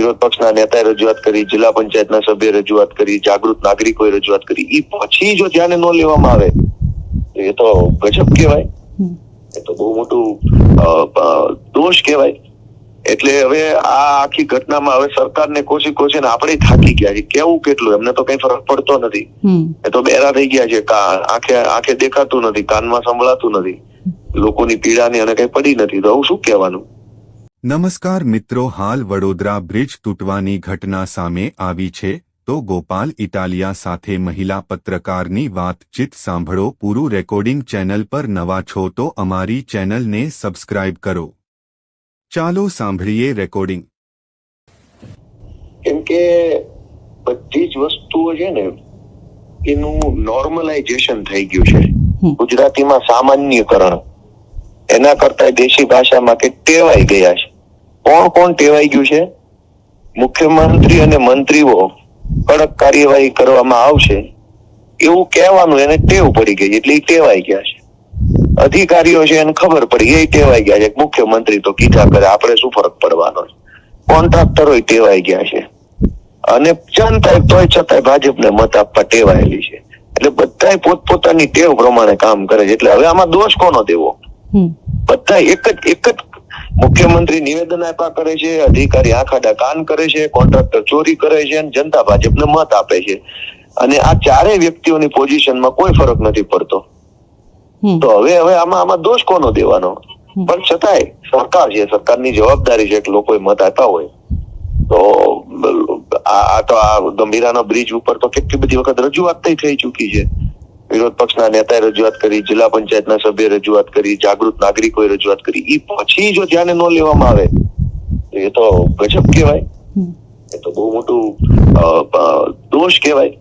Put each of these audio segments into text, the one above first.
વિરોધ પક્ષના નેતાએ રજૂઆત કરી જિલ્લા પંચાયતના સભ્ય રજૂઆત કરી જાગૃત નાગરિકોએ રજૂઆત કરી. એ પછી જો ધ્યાને ન લેવામાં આવે તો એ તો ગજબ કહેવાય. એ તો બહુ મોટું દોષ કહેવાય. એટલે હવે આ આખી ઘટનામાં હવે સરકારને કોશી કોશી ને આપણે થાકી ગયા છે કેવું કેટલું? એમને તો કઈ ફરક પડતો નથી. એ તો બેરા થઈ ગયા છે. આંખે આંખે દેખાતું નથી કાનમાં સંભળાતું નથી. લોકોની પીડાની અને કઈ પડી નથી. તો આવું શું કહેવાનું? નમસ્કાર મિત્રો હાલ વડોદરા બ્રિજ તૂટવાની ઘટના સામે આવી છે તો ગોપાલ ઇટાલિયા સાથે મહિલા પત્રકારની વાતચીત સાંભળો. પૂરું રેકોર્ડિંગ ચેનલ પર નવા છો તો અમારી ચેનલને સબસ્ક્રાઇબ કરો. ચાલો સાંભળીએ રેકોર્ડિંગ. કેમ કે બધી જ વસ્તુઓ છે ને એનું નોર્મલાઇઝેશન થઈ ગયું છે. ગુજરાતીમાં સામાન્યકરણ. એના કરતા દેશી ભાષામાં કે ટેવાઈ ગયા છે. કોણ કોણ ટેવાઈ ગયું છે? મુખ્યમંત્રી અને મંત્રીઓ કડક કાર્યવાહી કરવામાં આવશે. એવું કહેવાનું એને ટેવ પડી ગઈ એટલે એ ટેવાઈ ગયા છે. અધિકારીઓ છે એને ખબર પડી એ ટેવાઈ ગયા છે. મુખ્યમંત્રી તો કીધા કરે આપણે શું ફરક પડવાનો છે? કોન્ટ્રાક્ટરો ટેવાઈ ગયા છે. અને જનતા તોય છતાંય ભાજપને મત આપવા ટેવાયેલી છે. એટલે બધા પોતપોતાની ટેવ પ્રમાણે કામ કરે છે. એટલે હવે આમાં દોષ કોનો દેવો? બધા એક જ એક જ મુખ્યમંત્રી નિવેદન આપ્યા કરે છે અધિકારી આખાડા કાન કરે છે કોન્ટ્રાક્ટર ચોરી કરે છે અને જનતા ભાજપને મત આપે છે. અને આ ચારેય વ્યક્તિઓની પોઝિશનમાં કોઈ ફરક નથી પડતો. તો હવે હવે આમાં આમાં દોષ કોનો દેવાનો? પણ છતાંય સરકાર છે સરકારની જવાબદારી છે કે લોકોએ મત આપ્યા હોય. તો આ તો આ ગંભીરાના બ્રિજ ઉપર તો કેટલી બધી વખત રજૂઆત થઈ ચૂકી છે. વિરોધ પક્ષના નેતાએ રજૂઆત કરી જિલ્લા પંચાયતના સભ્ય રજૂઆત કરી જાગૃત નાગરિકોએ રજૂઆત કરી. એ પછી જો ધ્યાને ન લેવામાં આવે તો એ તો ગજબ કહેવાય. એ તો બહુ મોટું દોષ કહેવાય.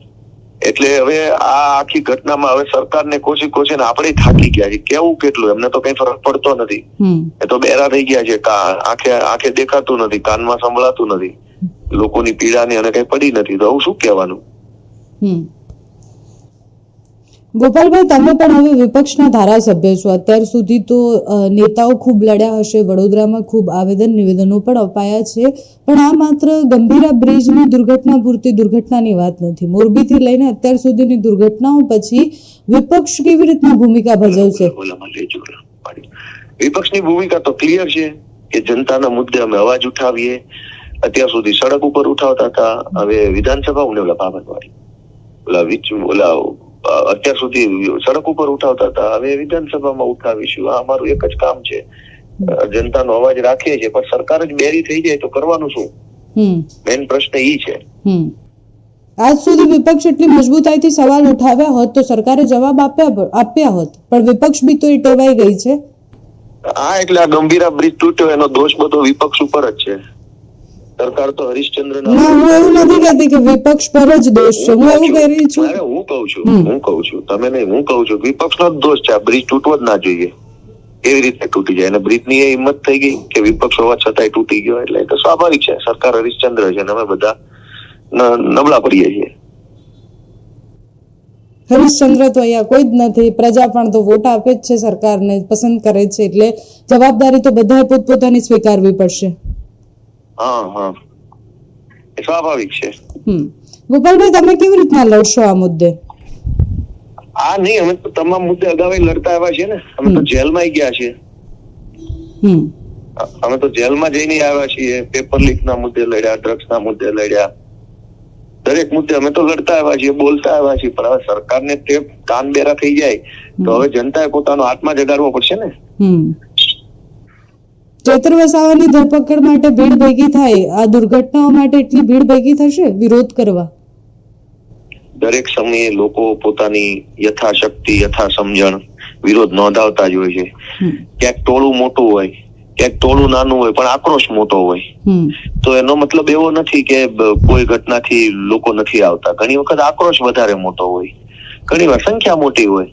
એટલે હવે આ આખી ઘટનામાં હવે સરકારને કોશી કોશી ને આપણે થાકી ગયા છે કેવું કેટલું? એમને તો કઈ ફરક પડતો નથી. એ તો બેરા થઈ ગયા છે. આંખે આંખે દેખાતું નથી કાનમાં સંભળાતું નથી. લોકોની પીડાની અને કઈ પડી નથી. તો આવું શું કહેવાનું? હમ. ગોપાલભાઈ, તમે પણ હવે વિપક્ષના ધારાસભ્ય છો. અત્યાર સુધી તો નેતાઓ ખૂબ લડ્યા હશે, વડોદરામાં ખૂબ આવેદન નિવેદનો પણ અપાયા છે. પણ આ માત્ર ગંભીરા બ્રિજની દુર્ઘટના પૂરતી દુર્ઘટનાની વાત નથી. મોરબીથી લઈને અત્યાર સુધીની દુર્ઘટનાઓ પછી વિપક્ષ કેવી રીતના ભૂમિકા ભજવશે? વિપક્ષની ભૂમિકા તો ક્લિયર છે કે જનતાના મુદ્દે અમે અવાજ ઉઠાવીએ. અત્યાર સુધી સડક ઉપર ઉઠાવતા હતા. હવે વિધાનસભા ને ઓલા બાબતવાળી ઓલા અત્યાર સુધી સડક ઉપર ઉઠાવતા હતા. હવે વિધાનસભામાં ઉઠાવીશું. આ અમારું એક જ કામ છે. જનતાનો અવાજ રાખીએ છીએ. પણ સરકાર જ બેરી થઈ જાય તો કરવાનું શું? મેઇન પ્રશ્ન ઈ છે. આજ સુધી વિપક્ષ એટલી મજબૂતાઈથી સવાલ ઉઠાવ્યા હોત તો સરકારે જવાબ આપ્યા આપ્યા હોત. પણ વિપક્ષ બી તો એ ટેવાઈ ગઈ છે. આ એટલે આ ગંભીરા બ્રિજ તૂટ્યો. એનો દોષ બધો વિપક્ષ ઉપર જ છે. સરકાર તો હરિશ્ચંદ્ર હું એવું નથી કહેતી કે વિપક્ષ પર જ દોષ છે. હું એવું કહી છું. અરે હું કઉ છું. હું કઉ છું. તમે નહીં હું કઉ છું. વિપક્ષ નો જ દોષ છે. આ બ્રિજ તૂટવો જ ના જોઈએ. કેવી રીતે તૂટી જાય. અને બ્રિજની એ હિંમત થઈ ગઈ કે વિપક્ષ હોવા છતાંય તૂટી ગયો. એટલે તો સ્વાભાવિક છે. સરકાર હરિશ્ચંદ્ર છે અને અમે બધા નબળા પડીએ છીએ. હરીશચંદ્ર તો અહીંયા કોઈ જ નથી. પ્રજા પણ તો વોટ આપે જ છે સરકારને પસંદ કરે છે. એટલે જવાબદારી તો બધાએ પોતપોતાની સ્વીકારવી પડશે. હા હા. એ સ્વાભાવિક છે. હમ. ગોપાલભાઈ તમે કેવી રીતના લડશો આ મુદ્દે? આ નહીં અમે તો તમામ મુદ્દે અગાઉ લડતા આવ્યા છે ને. અમે તો જેલમાં ગયા છે હમ. અમે તો જેલમાં જઈને આવ્યા છીએ પેપર લીક ના મુદ્દે લડ્યા ડ્રગ્સ ના મુદ્દે લડ્યા. દરેક મુદ્દે અમે તો લડતા આવ્યા છીએ બોલતા આવ્યા છીએ પણ હવે સરકારને તે કાન બેરા થઈ જાય તો હવે જનતાએ પોતાનો આત્મા જગાડવો પડશે ને. હમ. ચેતર વસાવાની ધરપકડ માટે ભીડ ભેગી થાય આ દુર્ઘટનાઓ માટે એટલી ભીડ ભેગી થશે? વિરોધ કરવા. દરેક સમયે લોકો પોતાની યથાશક્તિ યથા સમજણ વિરોધ નોંધાવતા જ હોય છે. ક્યાંક ટોળું મોટું હોય ક્યાંક ટોળું નાનું હોય પણ આક્રોશ મોટો હોય. તો એનો મતલબ એવો નથી કે કોઈ ઘટનાથી લોકો નથી આવતા. ઘણી વખત આક્રોશ વધારે મોટો હોય. ઘણી વાર સંખ્યા મોટી હોય.